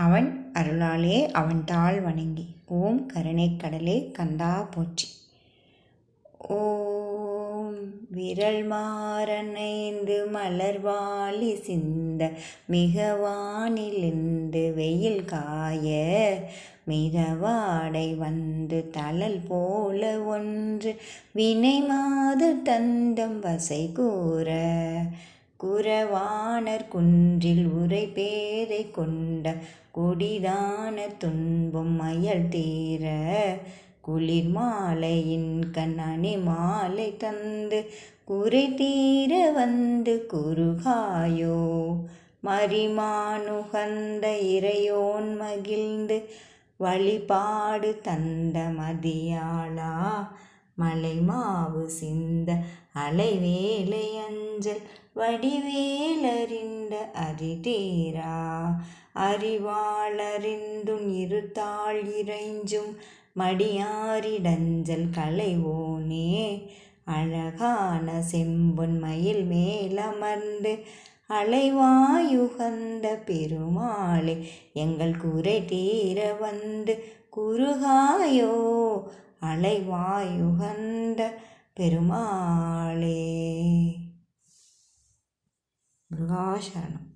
அவன் அருளாலே அவன் தாள் வணங்கி ஓம் கருணை கடலே கந்தா போற்றி. ஓம் விரல் மாறனைந்து மலர்வாளி சிந்த மிகவானிலிருந்து வெயில் காய மிதவாடை வந்து தளல் போல ஒன்று வினை மாது தந்தம் வசை கூற குறவானர் குன்றில் உரை பேரை கொண்ட கொடிதான துன்பம் மயல் தீர குளிர் மாலையின் கண்ணணி மாலை தந்து குறை தீர வந்து குறுகாயோ? மரிமானுகந்த இறையோன் மகிழ்ந்து வழிபாடு தந்த மதியாளா? மலை மாவு சிந்த அலைவேலை அஞ்சல் வடிவேலறிந்த அறிதேரா அறிவாளறிந்தும் இருத்தாள் இறைஞ்சும் மடியாரிடஞ்சல் களைவோனே. அழகான செம்பொன் மயில் மேலமர்ந்து அலைவாயுகந்த பெருமாளே எங்கள் குறை தீர வந்து குறுகாயோ அலைவாயுகந்த பெருமாளே. 不高兴了。